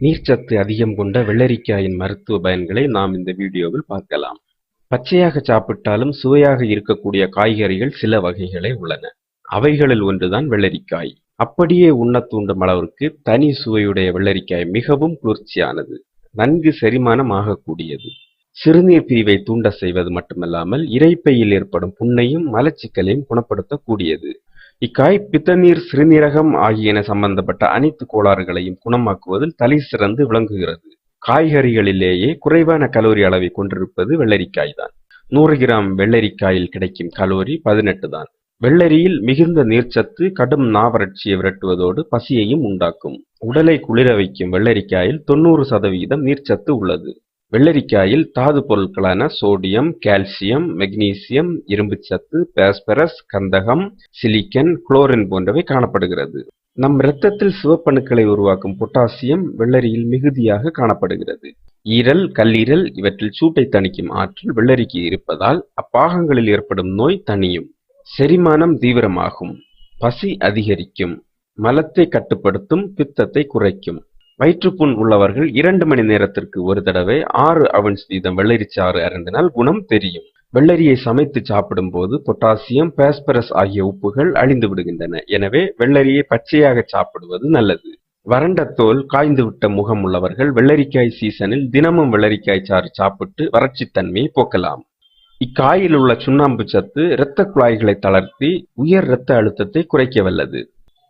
நீர்ச்சத்து அதிகம் கொண்ட வெள்ளரிக்காயின் மருத்துவ பயன்களை நாம் இந்த வீடியோவில் பார்க்கலாம். பச்சையாக சாப்பிட்டாலும் சுவையாக இருக்கக்கூடிய காய்கறிகள் சில வகைகளே உள்ளன. அவைகளில் ஒன்றுதான் வெள்ளரிக்காய். அப்படியே உண்ண தூண்டும் அளவிற்கு தனி சுவையுடைய வெள்ளரிக்காய் மிகவும் குளிர்ச்சியானது. நன்கு செரிமானம் ஆகக்கூடியது சிறுநீர் பிரிவை தூண்ட செய்வது மட்டுமல்லாமல் இரைப்பையில் ஏற்படும் புண்ணையும் மலச்சிக்கலையும் குணப்படுத்தக்கூடியது. இக்காய் பித்தநீர் சிறுநீரகம் ஆகியன சம்பந்தப்பட்ட அனைத்து கோளாறுகளையும் குணமாக்குவதில் தலை சிறந்து விளங்குகிறது. காய்கறிகளிலேயே குறைவான கலோரி அளவை கொண்டிருப்பது வெள்ளரிக்காய் தான் நூறு கிராம் வெள்ளரிக்காயில் கிடைக்கும் கலோரி பதினெட்டு தான். வெள்ளரியில் மிகுந்த நீர்ச்சத்து கடும் நாவறட்சியை விரட்டுவதோடு பசியையும் உண்டாக்கும். உடலை குளிர வைக்கும் வெள்ளரிக்காயில் தொண்ணூறு சதவீதம் நீர்ச்சத்து உள்ளது. வெள்ளரிக்காயில் தாது பொருட்களான சோடியம் கால்சியம் மெக்னீசியம் இரும்புச்சத்து பாஸ்பரஸ் கந்தகம் சிலிக்கன் குளோரின் போன்றவை காணப்படுகிறது. நம் இரத்தத்தில் சிவப்பணுக்களை உருவாக்கும் பொட்டாசியம் வெள்ளரியில் மிகுதியாக காணப்படுகிறது. ஈரல் கல்லீரல் இவற்றில் சூட்டை தணிக்கும் ஆற்றல் வெள்ளரிக்கு இருப்பதால் அப்பாகங்களில் ஏற்படும் நோய் தணியும். செரிமானம் தீவிரமாகும். பசி அதிகரிக்கும். மலத்தை கட்டுப்படுத்தும் பித்தத்தை குறைக்கும். வயிற்றுப்புண் உள்ளவர்கள் இரண்டு மணி நேரத்திற்கு ஒரு தடவை ஆறு அவன்ஸ் வீதம் வெள்ளரிச்சாறு அருந்தினால் குணம் தெரியும். வெள்ளரியை சமைத்து சாப்பிடும் போது பொட்டாசியம் பாஸ்பரஸ் ஆகிய உப்புகள் அழிந்து விடுகின்றன. எனவே வெள்ளரியை பச்சையாக சாப்பிடுவது நல்லது. வறண்ட தோல் காய்ந்து விட்ட முகம் உள்ளவர்கள் வெள்ளரிக்காய் சீசனில் தினமும் வெள்ளரிக்காய் சாறு சாப்பிட்டு வறட்சித்தன்மையை போக்கலாம். இக்காயில் உள்ள சுண்ணாம்பு சத்து இரத்த குழாய்களை தளர்த்தி உயர் இரத்த அழுத்தத்தை குறைக்க வல்லது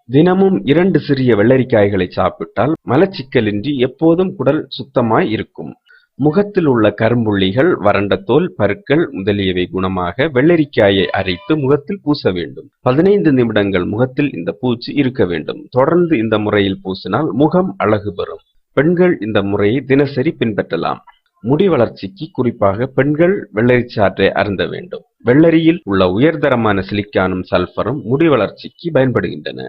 தினமும் இரண்டு சிறிய வெள்ளரிக்காய்களை சாப்பிட்டால் மலச்சிக்கலின்றி எப்போதும் குடல் சுத்தமாய் இருக்கும். முகத்தில் உள்ள கரும்புள்ளிகள் வறண்ட தோல் பருக்கள் முதலியவை குணமாக வெள்ளரிக்காயை அரைத்து முகத்தில் பூச வேண்டும். பதினைந்து நிமிடங்கள் முகத்தில் இந்த பூச்சி இருக்க வேண்டும். தொடர்ந்து இந்த முறையில் பூசினால் முகம் அழகு பெறும். பெண்கள் இந்த முறையை தினசரி பின்பற்றலாம். முடி வளர்ச்சிக்கு குறிப்பாக பெண்கள் வெள்ளரிச்சாற்றை அருந்த வேண்டும். வெள்ளரியில் உள்ள உயர்தரமான சிலிக்கானும் சல்பரும் முடி வளர்ச்சிக்கு பயன்படுகின்றன.